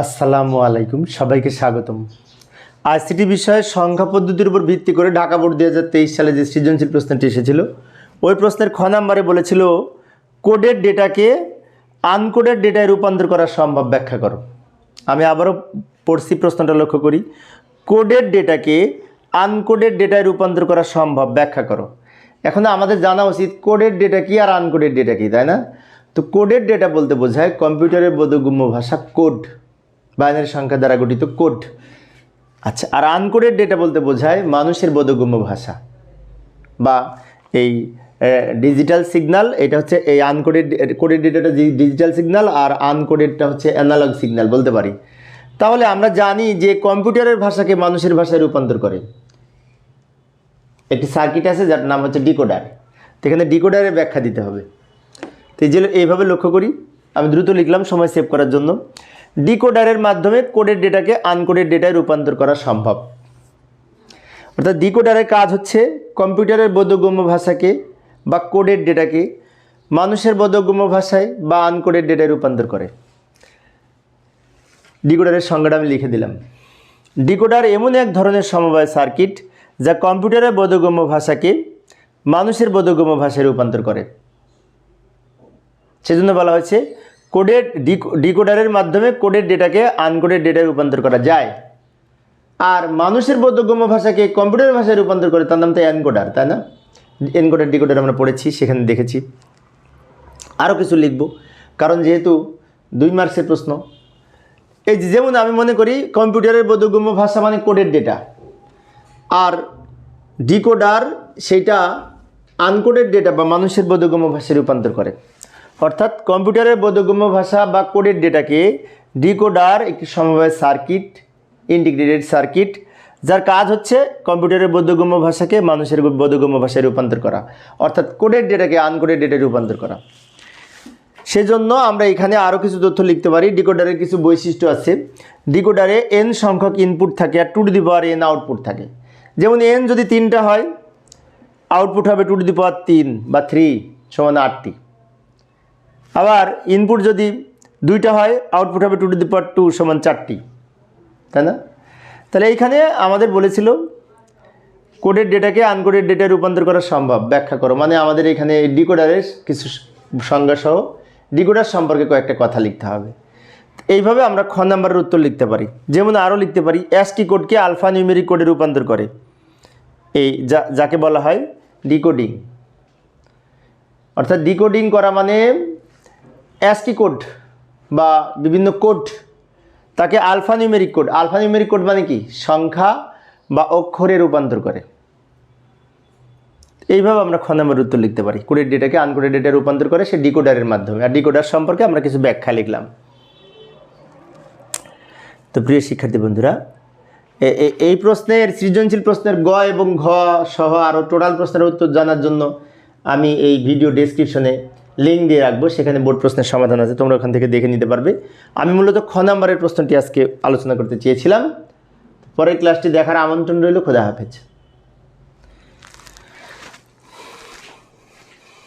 আসসালামু আলাইকুম, সবাইকে স্বাগতম। আইসিটি বিষয়ে সংখ্যা পদ্ধতির উপর ভিত্তি করে ঢাকা বোর্ড দুই হাজার তেইশ সালে যে সৃজনশীল প্রশ্নটি এসেছিল, ওই প্রশ্নের খ নাম্বারে বলেছিল, কোডের ডেটাকে আনকোডেড ডেটায় রূপান্তর করা সম্ভব, ব্যাখ্যা করো। আমি আবারও পড়ছি প্রশ্নটা লক্ষ্য করি, কোডের ডেটাকে আনকোডেড ডেটায় রূপান্তর করা সম্ভব, ব্যাখ্যা করো। এখন আমাদের জানা উচিত, কোডের ডেটা কি আর আনকোডেড ডেটা কি, তাই না? তো কোডের ডেটা বলতে বোঝায় কম্পিউটারের বোধগম্য ভাষা কোড। বাইনারি সংখ্যা দ্বারা গঠিত কোড। আচ্ছা আর আনকোডেড ডেটা বলতে বোঝায় মানুষের বোধগম্য ভাষা বা এই ডিজিটাল সিগনাল এটা হচ্ছে এই আনকোডেড কোডেড ডেটাটা ডিজিটাল সিগনাল আর আনকোডেডটা হচ্ছে অ্যানালগ সিগনাল বলতে পারি। তাহলে আমরা জানি যে কম্পিউটারের ভাষাকে মানুষের ভাষায় রূপান্তর করে। একটি সার্কিট আছে যার নাম হচ্ছে ডিকোডার। এখানে ডিকোডারের ব্যাখ্যা দিতে হবে। তো এই এইভাবে লক্ষ্য করি। আমি দ্রুত লিখলাম, সময় সেভ করার জন্য। ডিকোডারের মাধ্যমে কোডের ডেটাকে আনকোডের ডেটায় রূপান্তর করা সম্ভব। অর্থাৎ ডিকোডারের কাজ হচ্ছে কম্পিউটারের বোধগম্য ভাষাকে বা কোডের ডেটাকে মানুষের বোধগম্য ভাষায় বা আনকোডের ডেটায় রূপান্তর করে। ডিকোডারের সংজ্ঞাটা আমি লিখে দিলাম। ডিকোডার এমন এক ধরনের সমবায় সার্কিট যা কম্পিউটারের বোধগম্য ভাষাকে মানুষের বোধগম্য ভাষায় রূপান্তর করে। সেজন্য বলা হয়েছে কোডেড ডিকোডারের মাধ্যমে কোডের ডেটাকে আনকোডেড ডেটায় রূপান্তর করা যায়। আর মানুষের বোধগম্য ভাষাকে কম্পিউটার ভাষায় রূপান্তর করে তার নাম তো এনকোডার, তাই না? এনকোডার, ডিকোডার আমরা পড়েছি, সেখানে দেখেছি। আরও কিছু লিখব, কারণ যেহেতু দুই মার্কসের প্রশ্ন। এই যেমন আমি মনে করি, কম্পিউটারের বোধগম্য ভাষা মানে কোডের ডেটা। আর ডিকোডার সেইটা আনকোডেড ডেটা বা মানুষের বোধগম্য ভাষায় রূপান্তর করে। অর্থাৎ কম্পিউটারের বোধগম্য ভাষা বা কোডের ডেটাকে ডিকোডার, একটি সমবায় সার্কিট, ইন্টিগ্রেটেড সার্কিট, যার কাজ হচ্ছে কম্পিউটারের বোধগম্য ভাষাকে মানুষের বোধগম্য ভাষায় রূপান্তর করা, অর্থাৎ কোডের ডেটাকে আনকোডেড ডেটায় রূপান্তর করা। সেজন্য আমরা এখানে আরও কিছু তথ্য লিখতে পারি। ডিকোডারের কিছু বৈশিষ্ট্য আছে। ডিকোডারে এন সংখ্যক ইনপুট থাকে আর two to the power n output থাকে। যেমন এন যদি তিনটা হয় আউটপুট হবে টু টু দি পাওয়ার তিন বা থ্রি সমান আটটি। আবার ইনপুট যদি দুইটা হয় আউটপুট হবে two to the power two সমান চারটি। তাই না? তাহলে এইখানে আমাদের বলেছিল কোডের ডেটাকে আনকোডেড ডেটায় রূপান্তর করা সম্ভব। ব্যাখ্যা করো। মানে আমাদের এখানে ডিকোডারের কিছু সংজ্ঞা সহ ডিকোডার সম্পর্কে কয়েকটা কথা লিখতে হবে। এইভাবে আমরা খ নাম্বারের উত্তর লিখতে পারি। যেমন আরও লিখতে পারি অ্যাসকি কোডকে আলফা নিউমেরিক কোডে রূপান্তর করে? এই যা, যাকে বলা হয় ডিকোডিং অর্থাৎ ডিকোডিং করা মানে অ্যাসকি কোড বা বিভিন্ন কোড তাকে alphanumeric code alphanumeric code মানে কি? সংখ্যা বা অক্ষরে রূপান্তর করে। এইভাবে আমরা খ নম্বর উত্তর লিখতে পারি। কোডের ডেটাকে আনকোডেড ডেটা রূপান্তর করে সে ডিকোডারের মাধ্যমে। আর ডিকোডার সম্পর্কে আমরা কিছু ব্যাখ্যা লিখলাম। তো প্রিয় শিক্ষার্থী বন্ধুরা এই প্রশ্নের, সৃজনশীল প্রশ্নের গ এবং ঘ সহ আরও টোটাল প্রশ্নের উত্তর জানার জন্য আমি এই ভিডিও ডেসক্রিপশনে লিঙ্ক দিয়ে রাখব, সেখানে বোর্ড প্রশ্নের সমাধান আছে, তোমরা ওখান থেকে দেখে নিতে পারবে। আমি মূলত খ নাম্বারের প্রশ্নটি আজকে আলোচনা করতে চেয়েছিলাম। পরের ক্লাসটি দেখার আমন্ত্রণ রইল, খোদা হাফেজ।